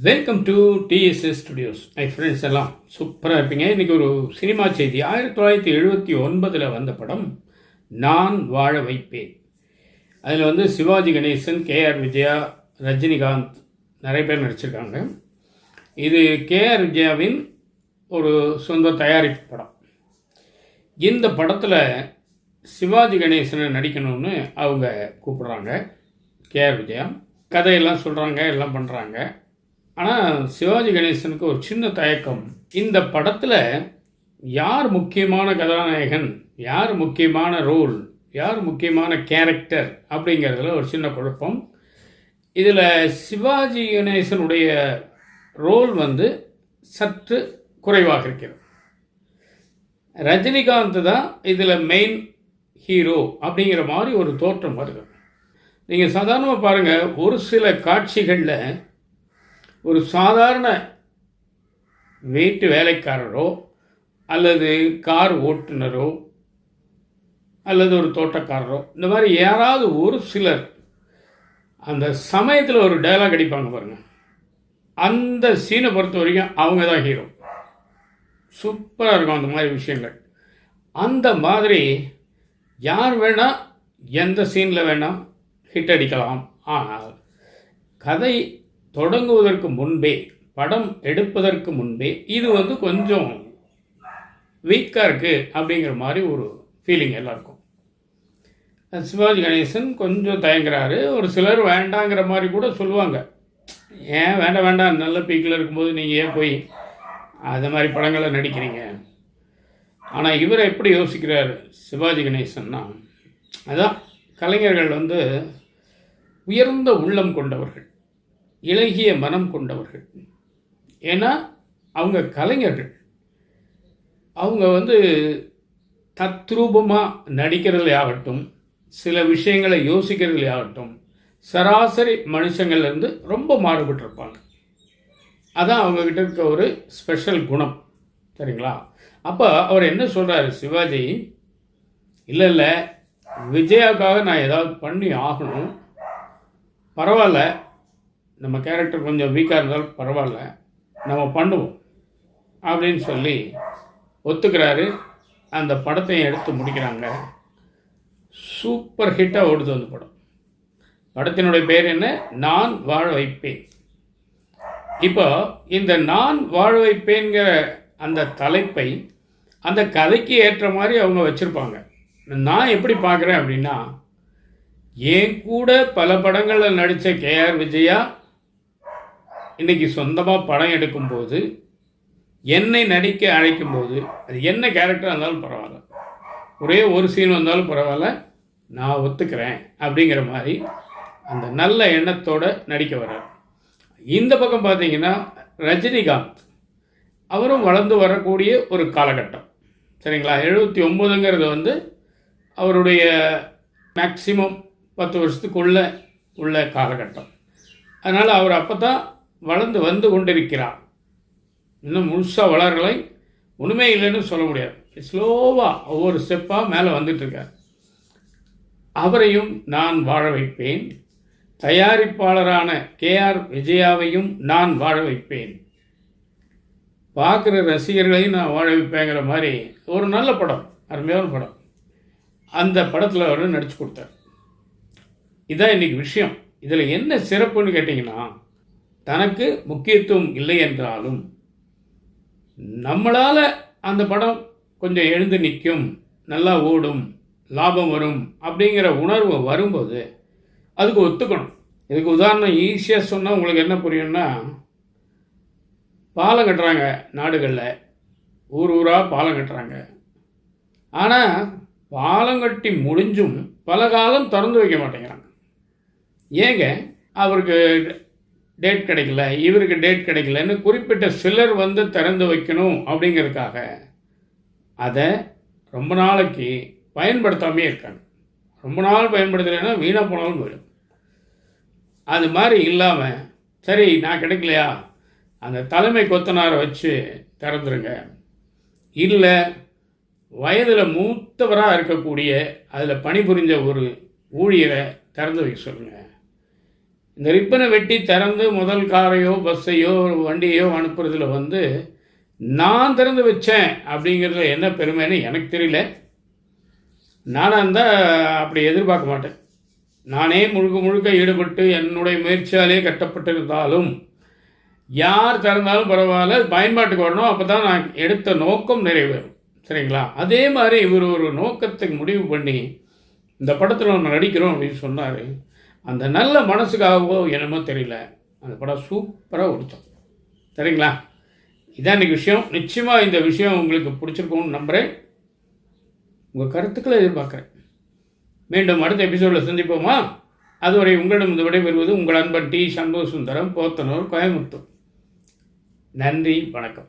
Welcome to TSS studios hi friends எல்லாம். சூப்பராக இருப்பீங்க. இன்றைக்கி ஒரு சினிமா செய்தி. ஆயிரத்தி தொள்ளாயிரத்தி எழுபத்தி ஒன்பதில் வந்த படம் நான் வாழ வைப்பேன். அதில் வந்து சிவாஜி கணேசன் கேஆர் விஜயா ரஜினிகாந்த் நிறைய பேர் நடிச்சிருக்காங்க. இது கேஆர் விஜயாவின் ஒரு சொந்த தயாரிப்பு படம். இந்த படத்தில் சிவாஜி கணேசனை நடிக்கணும்னு அவங்க கூப்பிடுறாங்க. கேஆர் விஜயா. கதையெல்லாம் சொல்கிறாங்க எல்லாம் பண்ணுறாங்க ஆனால் சிவாஜி கணேசனுக்கு ஒரு சின்ன தயக்கம். இந்த படத்தில் யார் முக்கியமான கதாநாயகன் யார் முக்கியமான ரோல் யார் முக்கியமான கேரக்டர் அப்படிங்கிறதுல ஒரு சின்ன குழப்பம். இதில் சிவாஜி கணேசனுடைய ரோல் வந்து சற்று குறைவாக இருக்கிறது. ரஜினிகாந்த் தான் இதில் மெயின் ஹீரோ அப்படிங்கிற மாதிரி ஒரு தோற்றம் வருது. நீங்கள் சாதாரணமாக பாருங்கள் ஒரு சில காட்சிகளில் ஒரு சாதாரண வீட்டு வேலைக்காரரோ அல்லது கார் ஓட்டுநரோ அல்லது ஒரு தோட்டக்காரரோ இந்த மாதிரி யாராவது ஒரு சிலர் அந்த சமயத்தில் ஒரு டைலாக் அடிப்பாங்க பாருங்கள் அந்த சீனை பொறுத்த வரைக்கும் அவங்க தான் ஹீரோ சூப்பராக இருக்கும் அந்த மாதிரி விஷயங்கள். அந்த மாதிரி யார் வேணால் எந்த சீனில் வேணால் ஹிட் அடிக்கலாம். ஆனால் கதை தொடங்குவதற்கு முன்பே படம் எடுப்பதற்கு முன்பே இது வந்து கொஞ்சம் வீக்காக இருக்குது அப்படிங்கிற மாதிரி ஒரு ஃபீலிங் எல்லாருக்கும். சிவாஜி கணேசன் கொஞ்சம் தயங்குறாரு. ஒரு சிலர் வேண்டாங்கிற மாதிரி கூட சொல்லுவாங்க. ஏன் வேண்டாம் வேண்டாம் நல்ல பீக்கில் இருக்கும்போது நீங்கள் ஏன் போய் அது மாதிரி படங்களை நடிக்கிறீங்க? ஆனால் இவரை எப்படி யோசிக்கிறார் சிவாஜி கணேசன்னா அதான் கலைஞர்கள் வந்து உயர்ந்த உள்ளம் கொண்டவர்கள். இலகிய மனம் கொண்டவர்கள். ஏன்னா அவங்க கலைஞர்கள். அவங்க வந்து தத்ரூபமாக நடிக்கிறதுலே ஆகட்டும் சில விஷயங்களை யோசிக்கிறதுலே ஆகட்டும் சராசரி மனுஷங்கள்லேருந்து ரொம்ப மாறுபட்டிருப்பாங்க. அதான் அவங்கக்கிட்ட இருக்க ஒரு ஸ்பெஷல் குணம். சரிங்களா? அப்போ அவர் என்ன சொல்கிறாரு சிவாஜி? இல்லை இல்லை விஜயாக்காக நான் ஏதாவது பண்ணி ஆகணும். பரவாயில்ல நம்ம கேரக்டர் கொஞ்சம் வீக்காக இருந்தாலும் பரவாயில்ல நம்ம பண்ணுவோம் அப்படின்னு சொல்லி ஒத்துக்கிறாரு. அந்த படத்தையும் எடுத்து முடிக்கிறாங்க. சூப்பர் ஹிட்டாக ஓடுது அந்த படம். படத்தினுடைய பேர் என்ன? நான் வாழ வைப்பேன். இப்போ இந்த நான் வாழ வைப்பேங்கிற அந்த தலைப்பை அந்த கதைக்கு ஏற்ற மாதிரி அவங்க வச்சுருப்பாங்க. நான் எப்படி பார்க்குறேன் அப்படின்னா என் கூட பல படங்களில் நடித்த கேஆர் விஜயா இன்றைக்கி சொந்தமாக படம் எடுக்கும்போது என்னை நடிக்க அழைக்கும்போது அது என்ன கேரக்டராக இருந்தாலும் பரவாயில்ல. ஒரே ஒரு சீன் வந்தாலும் பரவாயில்ல நான் ஒத்துக்கிறேன் அப்படிங்கிற மாதிரி அந்த நல்ல எண்ணத்தோடு நடிக்க வர்றார். இந்த பக்கம் பார்த்தீங்கன்னா ரஜினிகாந்த் அவரும் வளர்ந்து வரக்கூடிய ஒரு காலகட்டம். சரிங்களா? எழுபத்தி ஒம்போதுங்கிறது வந்து அவருடைய மேக்சிமம் பத்து வருஷத்துக்குள்ளே உள்ள காலகட்டம். அதனால் அவர் அப்போ தான் வளர்ந்து வந்து கொண்டிருக்கிறார் இன்னும் முழுசாக வளரலை. ஒன்றுமே இல்லைன்னு சொல்ல முடியாது. ஸ்லோவாக ஒவ்வொரு ஸ்டெப்பாக மேலே வந்துட்டுருக்கார் அவரையும் நான் வாழ வைப்பேன். தயாரிப்பாளரான கேஆர் விஜயாவையும் நான் வாழ வைப்பேன். பார்க்குற ரசிகர்களையும் நான் வாழ வைப்பேங்கிற மாதிரி ஒரு நல்ல படம் அருமையான படம். அந்த படத்தில் அவர் நடித்து கொடுத்தார். இதான் இன்றைக்கி விஷயம். இதில் என்ன சிறப்புன்னு கேட்டிங்கன்னா தனக்கு முக்கியத்துவம் இல்லை என்றாலும் நம்மளால் அந்த படம் கொஞ்சம் எழுந்து நிற்கும் நல்லா ஓடும் லாபம் வரும் அப்படிங்கிற உணர்வு வரும்போது அதுக்கு ஒத்துக்கணும். இதுக்கு உதாரணம் ஈஸியாக சொன்னால் உங்களுக்கு என்ன புரியும்னா பாலம் கட்டுறாங்க நாடுகளில். ஊர் ஊராக பாலம் கட்டுறாங்க. ஆனால் பாலம் கட்டி முடிஞ்சும் பல காலம் திறந்து வைக்க மாட்டேங்கிறாங்க. ஏங்க அவருக்கு டேட் கிடைக்கல இவருக்கு டேட் கிடைக்கலன்னு குறிப்பிட்ட சிலர் வந்து திறந்து வைக்கணும் அப்படிங்கிறதுக்காக அதை ரொம்ப நாளைக்கு பயன்படுத்தாமே இருக்காங்க. ரொம்ப நாள் பயன்படுத்தலைன்னா வீணாக போனாலும் போயிடும். அது மாதிரி இல்லாமல் சரி நான் கிடைக்கலையா? அந்த தலைமை கொத்தனாரை வச்சு திறந்துருங்க. இல்லை வயதில் மூத்தவராக இருக்கக்கூடிய அதில் பணிபுரிஞ்ச ஒரு ஊழியரை திறந்து வைக்க சொல்லுங்கள் இந்த ரிப்பனை வெட்டி திறந்து முதல் காரையோ பஸ்ஸையோ வண்டியோ அனுப்புறதுல வந்து நான் திறந்து வச்சேன் அப்படிங்கிறதுல என்ன பெருமைன்னு எனக்கு தெரியல. நானாக இருந்தால் அப்படி எதிர்பார்க்க மாட்டேன். நானே முழுக்க முழுக்க ஈடுபட்டு என்னுடைய முயற்சியாலே கட்டப்பட்டிருந்தாலும் யார் திறந்தாலும் பரவாயில்ல பயன்பாட்டுக்கு வரணும். அப்போ தான் நான் எடுத்த நோக்கம் நிறைவேறும். சரிங்களா? அதே மாதிரி இவர் ஒரு நோக்கத்துக்கு முடிவு பண்ணி இந்த படத்தில் ஒன்று நடிக்கிறோம் அப்படின்னு சொன்னார். அந்த நல்ல மனசுக்காகவோ என்னமோ தெரியல. அந்த படம் சூப்பராக ஒடிச்சோம் சரிங்களா? இதான் இன்றைக்கி விஷயம். நிச்சயமாக இந்த விஷயம் உங்களுக்கு பிடிச்சிருக்கும்னு நம்புகிறேன் உங்கள் கருத்துக்களை எதிர்பார்க்குறேன். மீண்டும் அடுத்த எபிசோடில் சந்திப்போமா? அதுவரை உங்களிடம் இந்த விடைபெறுவது உங்கள் அன்பன் டி. சண்முக சுந்தரம் போத்தனூர் கோயம்புத்தூர். நன்றி வணக்கம்.